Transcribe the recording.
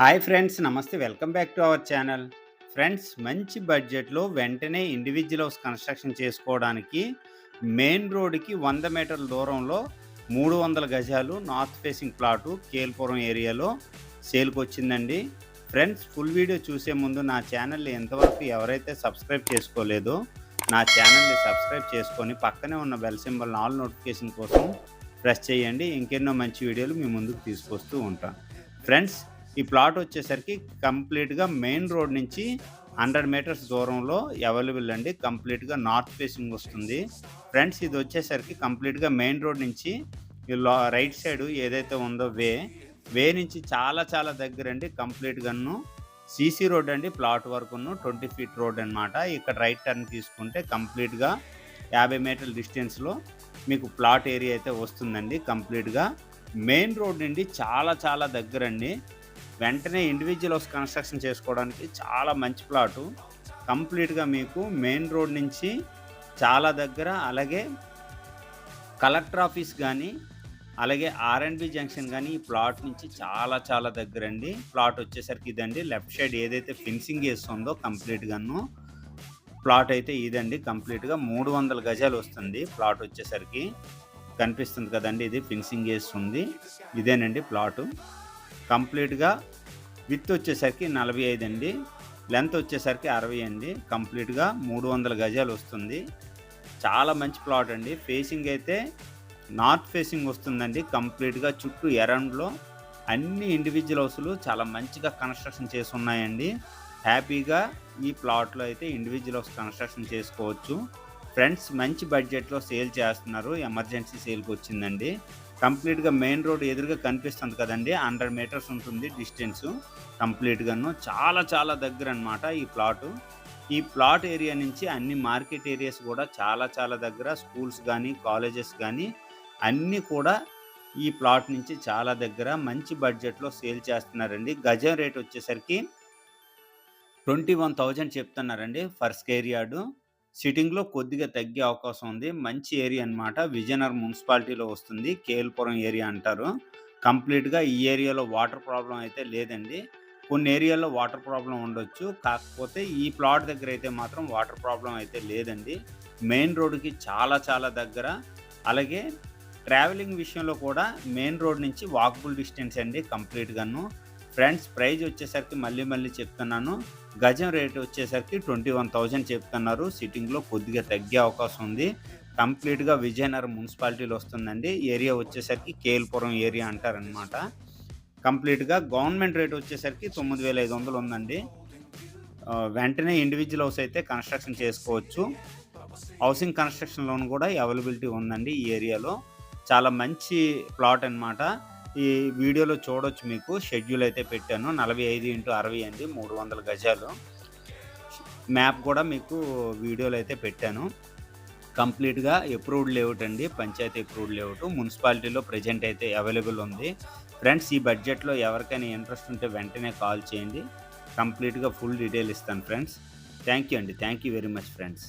Hi friends నమస్తే. Welcome back to our channel. Friends మంచి బడ్జెట్లో వెంటనే ఇండివిజువల్ హౌస్ కన్స్ట్రక్షన్ చేసుకోవడానికి మెయిన్ రోడ్డుకి వంద మీటర్ల దూరంలో మూడు వందల గజాలు నార్త్ ఫేసింగ్ ప్లాటు కేల్పురం ఏరియాలో సేల్కి వచ్చిందండి ఫ్రెండ్స్ ఫుల్ వీడియో చూసే ముందు నా ఛానల్ని ఎంతవరకు ఎవరైతే సబ్స్క్రైబ్ చేసుకోలేదో నా ఛానల్ని సబ్స్క్రైబ్ చేసుకొని పక్కనే ఉన్న బెల్ సింబల్ ఆల్ నోటిఫికేషన్ కోసం ప్రెస్ చేయండి. ఇంకెన్నో మంచి వీడియోలు మీ ముందుకు తీసుకొస్తూ ఉంటాను. ఫ్రెండ్స్ ఈ ప్లాట్ వచ్చేసరికి కంప్లీట్గా మెయిన్ రోడ్ నుంచి హండ్రెడ్ మీటర్స్ దూరంలో అవైలబుల్ అండి. కంప్లీట్గా నార్త్ ఫేసింగ్ వస్తుంది. ఫ్రెండ్స్ ఇది వచ్చేసరికి కంప్లీట్గా మెయిన్ రోడ్ నుంచి ఈ రైట్ సైడ్ ఏదైతే ఉందో వే వే నుంచి చాలా చాలా దగ్గర అండి. కంప్లీట్గాను సీసీ రోడ్ అండి. ప్లాట్ వరకును ట్వంటీ ఫీట్ రోడ్ అనమాట ఇక్కడ రైట్ టర్న్ తీసుకుంటే కంప్లీట్గా యాభై మీటర్ల డిస్టెన్స్లో మీకు ప్లాట్ ఏరియా అయితే వస్తుందండి కంప్లీట్గా. మెయిన్ రోడ్ నుండి చాలా చాలా దగ్గర అండి. వెంటనే ఇండివిజువల్ హౌస్ కన్స్ట్రక్షన్ చేసుకోవడానికి చాలా మంచి ప్లాటు కంప్లీట్గా మీకు మెయిన్ రోడ్ నుంచి చాలా దగ్గర అలాగే కలెక్టర్ ఆఫీస్ కానీ అలాగే ఆర్ఎండ్బి జంక్షన్ కానీ ఈ ప్లాట్ నుంచి చాలా చాలా దగ్గర అండి. ప్లాట్ వచ్చేసరికి ఇదండి. లెఫ్ట్ సైడ్ ఏదైతే ఫెన్సింగ్ వేస్తుందో కంప్లీట్గాను ప్లాట్ అయితే ఇదండి. కంప్లీట్గా మూడు వందల గజాలు వస్తుంది. ప్లాట్ వచ్చేసరికి కనిపిస్తుంది కదండి ఇది ఫిన్సింగ్ వేస్తుంది ఇదేనండి ప్లాటు కంప్లీట్గా విత్ వచ్చేసరికి నలభై ఐదు అండి. లెంత్ వచ్చేసరికి అరవై అండి. కంప్లీట్గా మూడు వందల గజాలు వస్తుంది. చాలా మంచి ప్లాట్ అండి. ఫేసింగ్ అయితే నార్త్ ఫేసింగ్ వస్తుందండి. కంప్లీట్గా చుట్టూ ఎరౌండ్లో అన్ని ఇండివిజువల్ హౌస్లు చాలా మంచిగా కన్స్ట్రక్షన్ చేసి ఉన్నాయండి. హ్యాపీగా ఈ ప్లాట్లో అయితే ఇండివిజువల్ హౌస్ కన్స్ట్రక్షన్ చేసుకోవచ్చు. ఫ్రెండ్స్ మంచి బడ్జెట్లో సేల్ చేస్తున్నారు. ఎమర్జెన్సీ సేల్కి వచ్చిందండి. కంప్లీట్గా మెయిన్ రోడ్ ఎదురుగా కనిపిస్తుంది కదండి. హండ్రెడ్ మీటర్స్ ఉంటుంది డిస్టెన్స్. కంప్లీట్గాను చాలా చాలా దగ్గర అన్నమాట ఈ ప్లాటు. ఈ ప్లాట్ ఏరియా నుంచి అన్ని మార్కెట్ ఏరియాస్ కూడా చాలా చాలా దగ్గర. స్కూల్స్ కానీ కాలేజెస్ కానీ అన్నీ కూడా ఈ ప్లాట్ నుంచి చాలా దగ్గర. మంచి బడ్జెట్లో సేల్ చేస్తున్నారండి. గజం రేట్ వచ్చేసరికి ట్వంటీ వన్ థౌజండ్ చెప్తున్నారండి ఫర్ స్కేర్ యార్డు. సిట్టింగ్లో కొద్దిగా తగ్గే అవకాశం ఉంది. మంచి ఏరియా అనమాట విజయనగరం మున్సిపాలిటీలో వస్తుంది. కేఎల్పురం ఏరియా అంటారు. కంప్లీట్గా ఈ ఏరియాలో వాటర్ ప్రాబ్లం అయితే లేదండి. కొన్ని ఏరియాల్లో వాటర్ ప్రాబ్లం ఉండొచ్చు. కాకపోతే ఈ ప్లాట్ దగ్గర అయితే మాత్రం వాటర్ ప్రాబ్లం అయితే లేదండి. మెయిన్ రోడ్డుకి చాలా చాలా దగ్గర. అలాగే ట్రావెలింగ్ విషయంలో కూడా మెయిన్ రోడ్ నుంచి వాకబుల్ డిస్టెన్స్ అండి కంప్లీట్గాను. ఫ్రెండ్స్ ప్రైజ్ వచ్చేసరికి మళ్ళీ మళ్ళీ చెప్తున్నాను. గజం రేట్ వచ్చేసరికి ట్వంటీ వన్ థౌజండ్ చెప్తున్నారు. సిట్టింగ్లో కొద్దిగా తగ్గే అవకాశం ఉంది. కంప్లీట్గా విజయనగరం మున్సిపాలిటీలో వస్తుందండి. ఏరియా వచ్చేసరికి కేల్పురం ఏరియా అంటారనమాట కంప్లీట్గా గవర్నమెంట్ రేట్ వచ్చేసరికి తొమ్మిది వేల ఐదు వందలు ఉందండి. వెంటనే ఇండివిజువల్ హౌస్ అయితే కన్స్ట్రక్షన్ చేసుకోవచ్చు. హౌసింగ్ కన్స్ట్రక్షన్ లోన్ కూడా అవైలబిలిటీ ఉందండి ఈ ఏరియాలో. చాలా మంచి ప్లాట్ అన్నమాట. ఈ వీడియోలో చూడొచ్చు మీకు. షెడ్యూల్ అయితే పెట్టాను. నలభై ఐదు ఇంటూ అరవై అండి మూడు వందల గజాలు. మ్యాప్ కూడా మీకు వీడియోలో అయితే పెట్టాను. కంప్లీట్గా అప్రూవ్డ్ లేఅవుట్ అండి పంచాయతీ అప్రూవ్డ్ లేఅవుట్ మున్సిపాలిటీలో ప్రజెంట్ అయితే అవైలబుల్ ఉంది. ఫ్రెండ్స్ ఈ బడ్జెట్లో ఎవరికైనా ఇంట్రెస్ట్ ఉంటే వెంటనే కాల్ చేయండి. కంప్లీట్గా ఫుల్ డీటెయిల్ ఇస్తాను ఫ్రెండ్స్ థ్యాంక్ యూ అండి. Thank you very much friends